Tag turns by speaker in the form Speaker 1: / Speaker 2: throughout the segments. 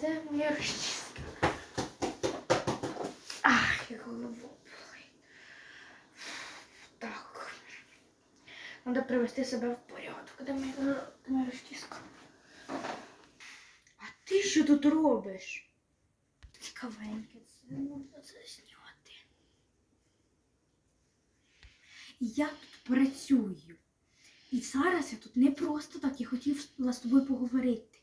Speaker 1: Де моя розчіска? Ах, як болить. Так. Треба привести себе в порядок. Де моя, де розчіска? А ти що тут робиш? Цікавеньке, це можна засняти. Я тут працюю. І зараз я тут не просто так, я хотіла з тобою поговорити.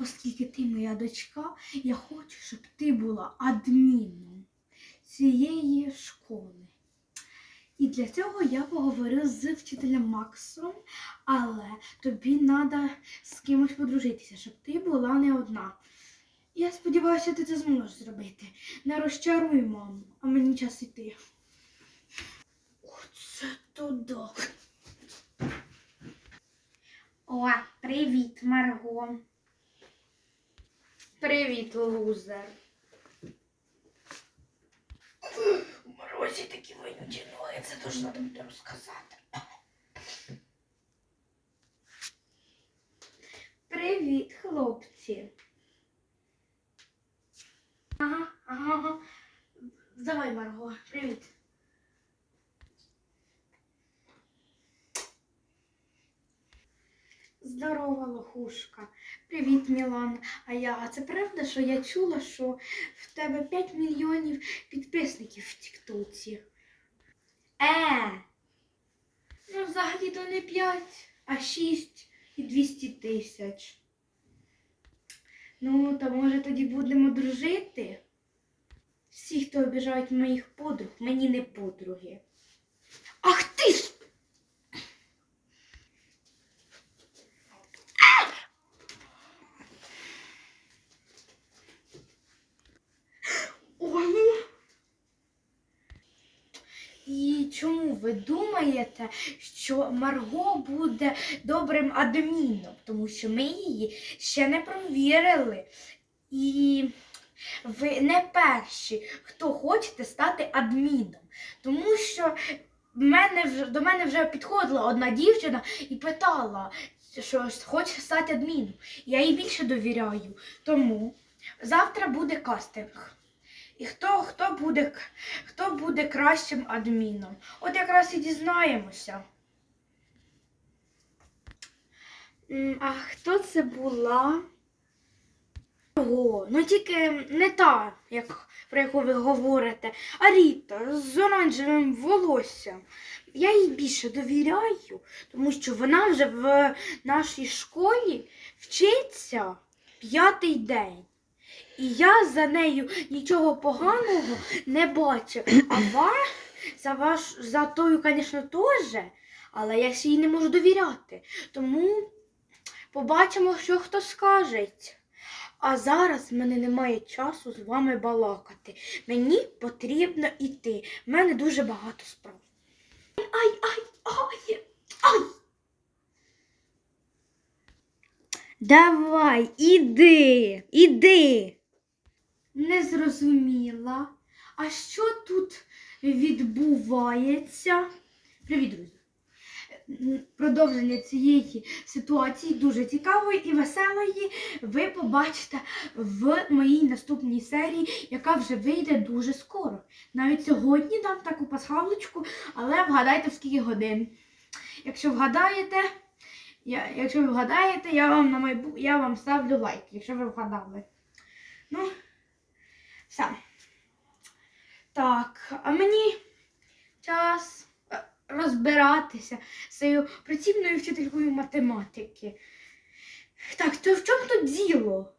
Speaker 1: Оскільки ти моя дочка, я хочу, щоб ти була адміном цієї школи. І для цього я поговорю з вчителем Максом, але тобі треба з кимось подружитися, щоб ти була не одна. Я сподіваюся, ти це зможеш зробити. Не розчаруй маму, а мені час іти. Оце туди. О, привіт, Марго. Привіт, лузер. У морозі такі вонючі ноги, це теж треба розказати. Привіт, хлопці. Ага, ага, ага. Давай, Марго, привіт. Здорова, лохушка. Привіт, Мілан. А я, а це правда, що я чула, що в тебе 5 мільйонів підписників в Тіктоці? Е. Ну, взагалі то не 5, а 6 і 200 тисяч. Ну, то може тоді будемо дружити? Всі, хто обіжають моїх подруг, мені не подруги. Ах ти ж! Ой. І чому ви думаєте, що Марго буде добрим адміном? Тому що ми її ще не провірили. І ви не перші, хто хочете стати адміном. Тому що мене до мене вже підходила одна дівчина і питала, що хоче стати адміном. Я їй більше довіряю. Тому завтра буде кастинг. І хто, хто, буде, хто буде кращим адміном? От якраз і дізнаємося. А хто це була? О, ну тільки не та, як, про яку ви говорите, а Ріта з оранжевим волоссям. Я їй більше довіряю, тому що вона вже в нашій школі вчиться п'ятий день. І я за нею нічого поганого не бачу. А вас, за ваш, за тою, звісно, теж, але я їй не можу довіряти. Тому побачимо, що хто скаже. А зараз в мене немає часу з вами балакати. Мені потрібно йти. В мене дуже багато справ. Ай, ай, ай, ай. Давай, іди, іди. Не зрозуміла. А що тут відбувається? Привіт, друзі. Продовження цієї ситуації дуже цікавої і веселої ви побачите в моїй наступній серії, яка вже вийде дуже скоро. Навіть сьогодні дам таку пасхалочку, але вгадайте в скільки годин. Якщо вгадаєте, я, якщо ви вгадаєте, я вам на майбу... я вам ставлю лайк, якщо ви вгадали. Ну, все. Так, а мені час е, розбиратися з цією працівною вчителькою математики. Так, то в чому тут діло?